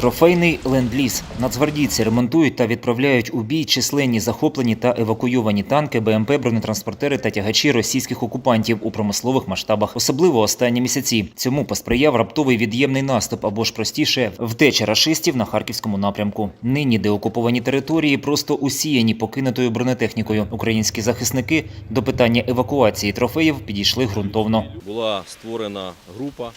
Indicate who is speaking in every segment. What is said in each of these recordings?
Speaker 1: Трофейний ленд-ліз. Нацгвардійці ремонтують та відправляють у бій численні захоплені та евакуйовані танки, БМП, бронетранспортери та тягачі російських окупантів у промислових масштабах, особливо останні місяці. Цьому посприяв раптовий від'ємний наступ або ж простіше втеча рашистів на харківському напрямку. Нині деокуповані території просто усіяні покинутою бронетехнікою. Українські захисники до питання евакуації трофеїв підійшли ґрунтовно.
Speaker 2: була створена група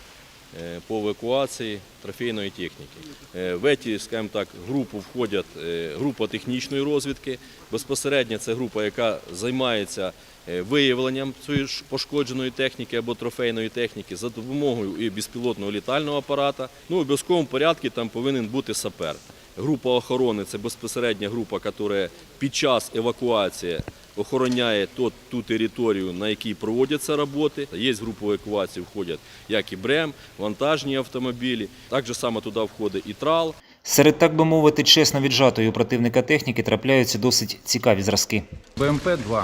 Speaker 2: по евакуації трофейної техніки. Е, В ці, скажімо так, групу входять е, група технічної розвідки. Безпосередньо це група, яка займається е, виявленням цієї пошкодженої техніки або трофейної техніки за допомогою і безпілотного літального апарата. Ну, в обов'язковому порядку там повинен бути сапер. Група охорони це безпосередня група, яка під час евакуації охороняє ту, ту територію, на якій проводяться роботи. Є групу евакуації, входять як і БРЕМ, вантажні автомобілі. Так же само туди входить і трал.
Speaker 1: Серед, так би мовити, чесно віджатої у противника техніки трапляються досить цікаві зразки.
Speaker 3: БМП-2.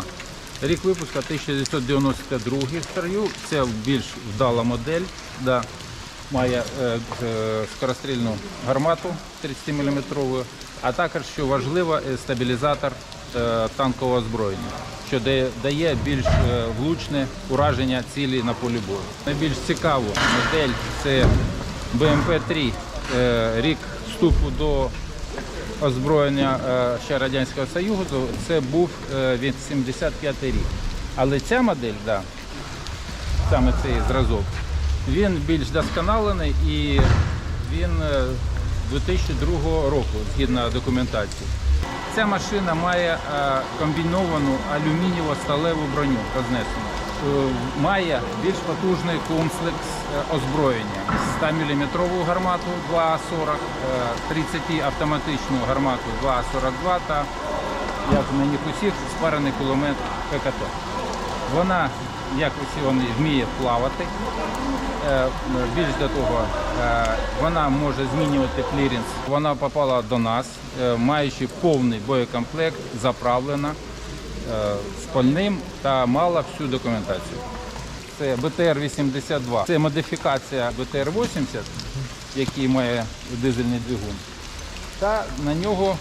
Speaker 3: Рік випуска 1992 старю. Це більш вдала модель. Да. Має е, е, скорострільну гармату 30-мм, а також, що важливо, е, стабілізатор танкового озброєння, що дає, більш е, влучне ураження цілі на полі бою. Найбільш цікаву модель це БМП-3, е, рік вступу до озброєння е, ще Радянського Союзу, це був е, від 75 рік. Але ця модель, да, саме цей зразок, він більш досконалений і він е, 2002 року, згідно документації. Ця машина має е, комбіновану алюмінієво-сталеву броню рознесену. Е, Має більш потужний комплекс е, озброєння. 100-мм гармату 2А40, е, 30-автоматичну гармату 2А42 та, як на них усіх, спарений кулемет ПКТ. Вона, як усі вони, вміє плавати. Е, Більш до того, е, вона може змінювати клірінс. Вона попала до нас, е, маючи повний боєкомплект, заправлена е, з пальним та мала всю документацію. Це БТР-82. Це модифікація БТР-80, який має дизельний двигун. Та на нього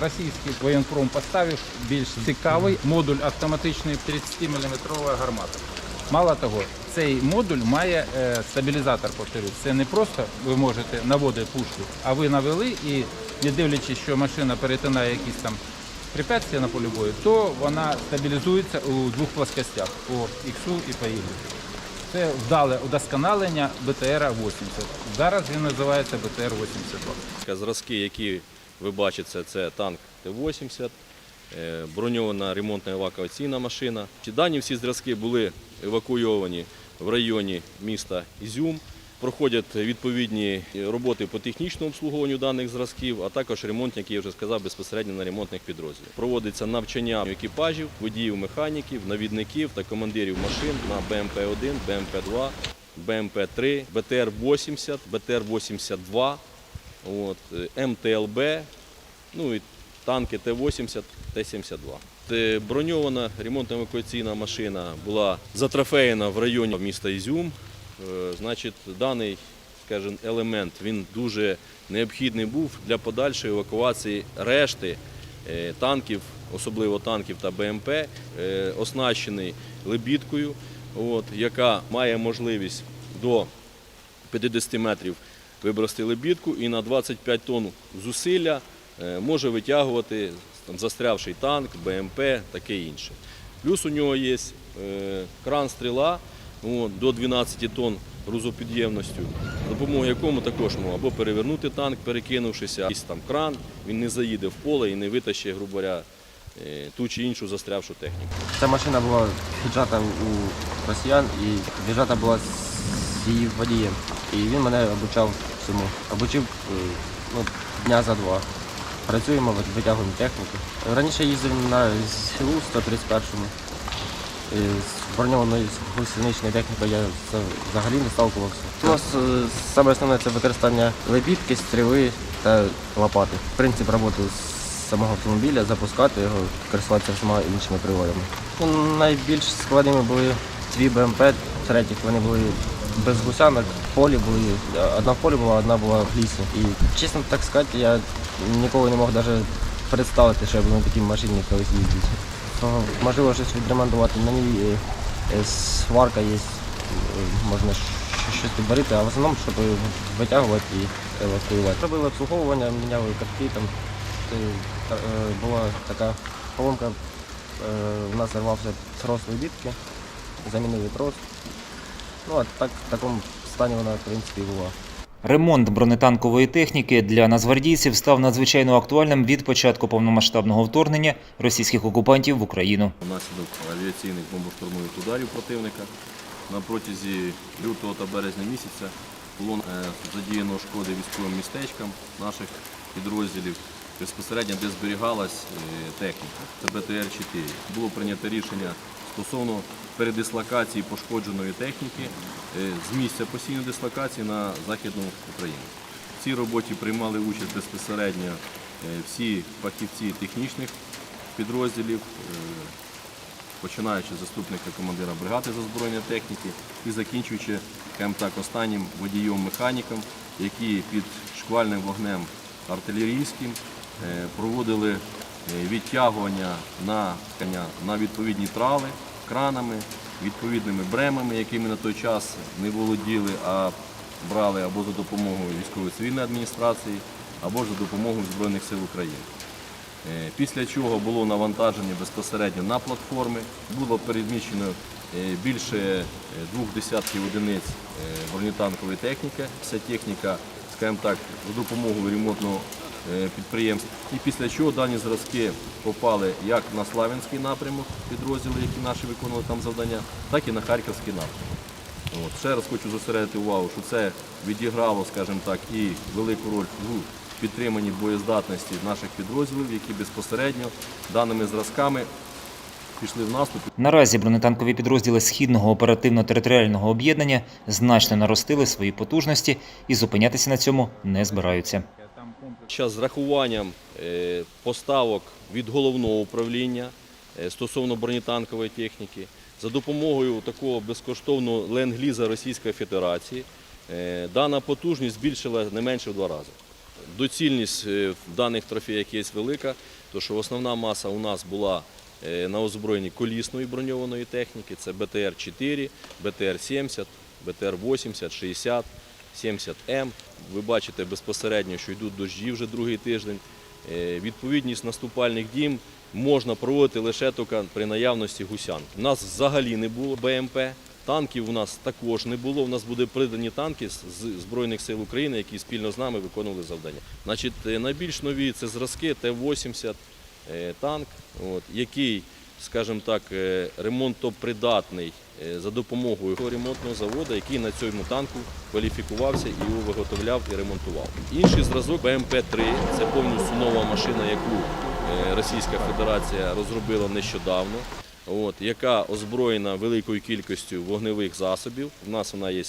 Speaker 3: російський воєнпром поставив більш цікавий модуль автоматичної 30-мм гармати. Мало того, цей модуль має е, стабілізатор, повторюсь. Це не просто ви можете наводити пушку, а ви навели і не дивлячись, що машина перетинає якісь там препятствия на полі бою, то вона стабілізується у двох плоскостях по X і по Y. Це вдале удосконалення БТР-80. Зараз він називається БТР-82.
Speaker 2: Зразки, які ви бачите, це танк Т-80, е, броньована ремонтна евакуаційна машина. Дані всі зразки були евакуйовані в районі міста Ізюм. Проходять відповідні роботи по технічному обслуговуванню даних зразків, а також ремонт, як я вже сказав, безпосередньо на ремонтних підрозділах. Проводиться навчання екіпажів, водіїв, механіків, навідників та командирів машин на БМП-1, БМП-2, БМП-3, БТР-80, БТР-82, от, е, МТЛБ, ну і танки Т-80, Т-72. Е, Броньована ремонтно-евакуаційна машина була затрофеєна в районі міста Ізюм. Е, Значить, даний скажімо, елемент він дуже необхідний був для подальшої евакуації решти е, танків, особливо танків та БМП, оснащений лебідкою, от, яка має можливість до 50 метрів вибрости лебідку і на 25 тонн зусилля може витягувати там, застрявший танк, БМП, таке інше. Плюс у нього є е, кран стріла до 12 тонн грузопідємністю, допомогою якому також можна або перевернути танк, перекинувшися, якийсь там кран, він не заїде в поле і не витащить, грубо говоря, е, ту чи іншу застрявшу техніку.
Speaker 4: Ця машина була віджата у росіян і віджата була з її водієм. І він мене обучав всьому. Обучив е, ну, дня за два. Працюємо, витягуємо техніку. Раніше їздив на СІЛУ 131-му. Е, З броньованою гусеничною технікою я взагалі не сталкувався. У нас е, саме основне це використання лебідки, стріли та лопати. Принцип роботи з самого автомобіля, запускати його, користуватися всіма іншими приладами. Ну, найбільш складними були дві БМП, третіх вони були без гусянок. Полі були, одна в полі була, одна була в лісі. І чесно так сказати, я ніколи не мог навіть представити, що я буду на такій машині колись їздити. Можливо, щось відремонтувати. На ній е, е, сварка є, е, можна щось підварити, а в основному, щоб витягувати і евакуювати. Робили обслуговування, міняли катки, там та- була така поломка, в нас зірвався трос лебідки, замінили трос. Ну, а так, в такому стані вона, в принципі, і була.
Speaker 1: Ремонт бронетанкової техніки для нацгвардійців став надзвичайно актуальним від початку повномасштабного вторгнення російських окупантів в Україну.
Speaker 2: Внаслідок авіаційних бомбоштурмових ударів противника на протязі лютого та березня місяця було е, задіяно шкоди військовим містечкам наших підрозділів, безпосередньо де зберігалась е, техніка. Це БТР-4. Було прийнято рішення стосовно передислокації пошкодженої техніки е, з місця постійної дислокації на Західну Україну. В цій роботі приймали участь безпосередньо е, всі фахівці технічних підрозділів, починаючи з заступника командира бригади з озброєння техніки і закінчуючи, так, останнім водієм-механіком, які під шквальним вогнем артилерійським проводили е, відтягування на коня на відповідні трави кранами, відповідними бремами, якими на той час не володіли, а брали або за допомогою військової цивільної адміністрації, або ж за допомогою Збройних сил України. Е, Після чого було навантаження безпосередньо на платформи, було переміщено е, більше е, двох десятків одиниць е, бронетанкової техніки. Вся техніка, скажімо так, з допомогою ремонтного е, підприємства. І після чого дані зразки попали як на Славянський напрямок підрозділи, які наші виконували там завдання, так і на Харківський напрямок. От. Ще раз хочу зосередити увагу, що це відіграло, скажімо так, і велику роль у підтриманні боєздатності наших підрозділів, які безпосередньо даними зразками пішли в наступ.
Speaker 1: Наразі бронетанкові підрозділи східного оперативно-територіального об'єднання значно наростили свої потужності і зупинятися на цьому не збираються.
Speaker 2: Зараз з рахуванням е, поставок від головного управління е, стосовно бронетанкової техніки, за допомогою такого безкоштовного ленд-ліза Російської Федерації, е, дана потужність збільшила не менше в два рази. Доцільність даних трофеях є велика, тому що основна маса у нас була на озброєнні колісної броньованої техніки, це БТР-4, БТР-70, БТР-80, 60, 70М. Ви бачите безпосередньо, що йдуть дощі вже другий тиждень. Е, Відповідність наступальних дім можна проводити лише тільки при наявності гусян. У нас взагалі не було БМП. Танків у нас також не було. У нас буде придані танки з Збройних сил України, які спільно з нами виконували завдання. Значить, е, найбільш нові це зразки Т-80 е, танк, от, який, скажімо так, е, ремонтопридатний е, за допомогою ремонтного заводу, який на цьому танку кваліфікувався і його виготовляв і ремонтував. Інший зразок БМП-3 це повністю нова машина, яку е, Російська Федерація розробила нещодавно. От, яка озброєна великою кількістю вогневих засобів. У нас вона є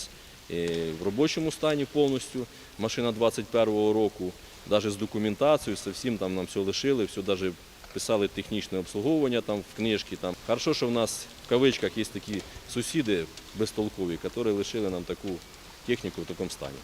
Speaker 2: в робочому стані повністю. Машина 21-го року, навіть з документацією, з всім там нам все лишили, все навіть писали технічне обслуговування там в книжці. Там. Хорошо, що в нас в кавичках є такі сусіди безтолкові, які лишили нам таку техніку в такому стані.